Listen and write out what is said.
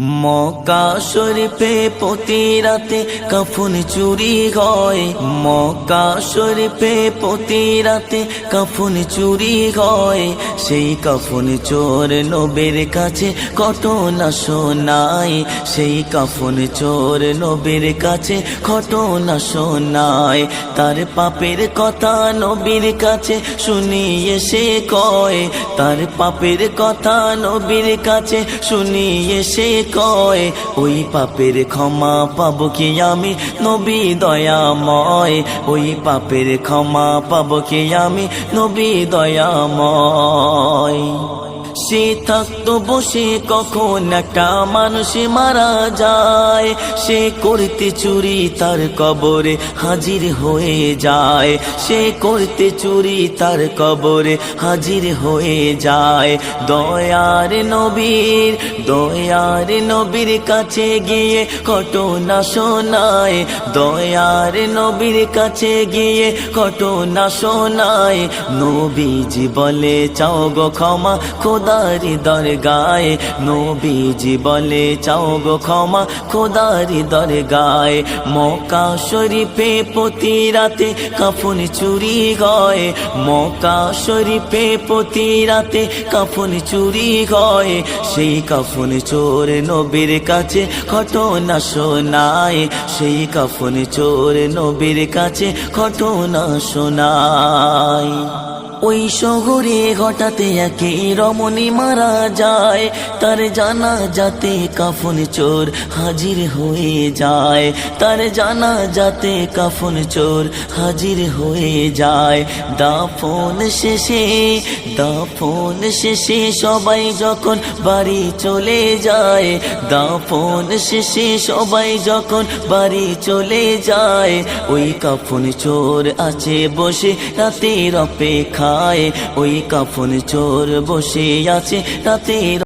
মক্কা শরীফে প্রতি রাতে কাফন চুরি হয়। মক্কা শরীফে প্রতি রাতে কাফন চুরি হয়। সেই কাফন চোর নবীর কাছে ঘটনা শোনায়। সেই কাফন চোর নবীর কাছে ঘটনা শোনায়। তার পাপের কথা নবীর কাছে শুনিয়ে সে কয়। তার পাপের কথা নবীর কাছে শুনিয়ে সে কয়, ওই পাপের ক্ষমা পাবো কি আমি? নবী দয়াময়, ওই পাপের ক্ষমা পাবো কি আমি? নবী দয়াময়। সে থাকতো, বসে কখন একটা মানুষ মারা যায়? সে করতে চুরি তার কবরে হাজির হয়ে যায়। সে করতে চুরি তার কবরে হাজির হয়ে যায়। দয়ার নবীর দয়ার নবীর কাছে গিয়ে ঘটনা শোনায়। দয়ার নবীর কাছে গিয়ে ঘটনা শোনায়। নবীজি বলে, চাও গো ক্ষমা খোদারি দরগায়, নবীজি বলে চাও গো ক্ষমা। খোদারি দরগায়, মক্কা শরীফে প্রতি রাতে কাফন চুরি হয়। মক্কা শরীফে প্রতি রাতে কাফন চুরি হয়। সেই কাফন চোর নবীর কাছে ঘটনা শোনায়। সেই কাফন চোর নবীর কাছে ঘটনা শোনায়। ওই শহরে হঠাৎ একে রমণী মারা যায়। তার জানা যাতে কাফন চোর হাজির হয়ে যায়। তার জানা যাতে কাফন চোর হাজির হয়ে যায়। দাফন শেষে দাফন শেষে সবাই যখন বাড়ি চলে যায়, দাফন শেষে সবাই যখন বাড়ি চলে যায়, ওই কাফন চোর আছে বসে রাতের অপেক্ষায় ওই কাফন চোর বসে আছে রাতের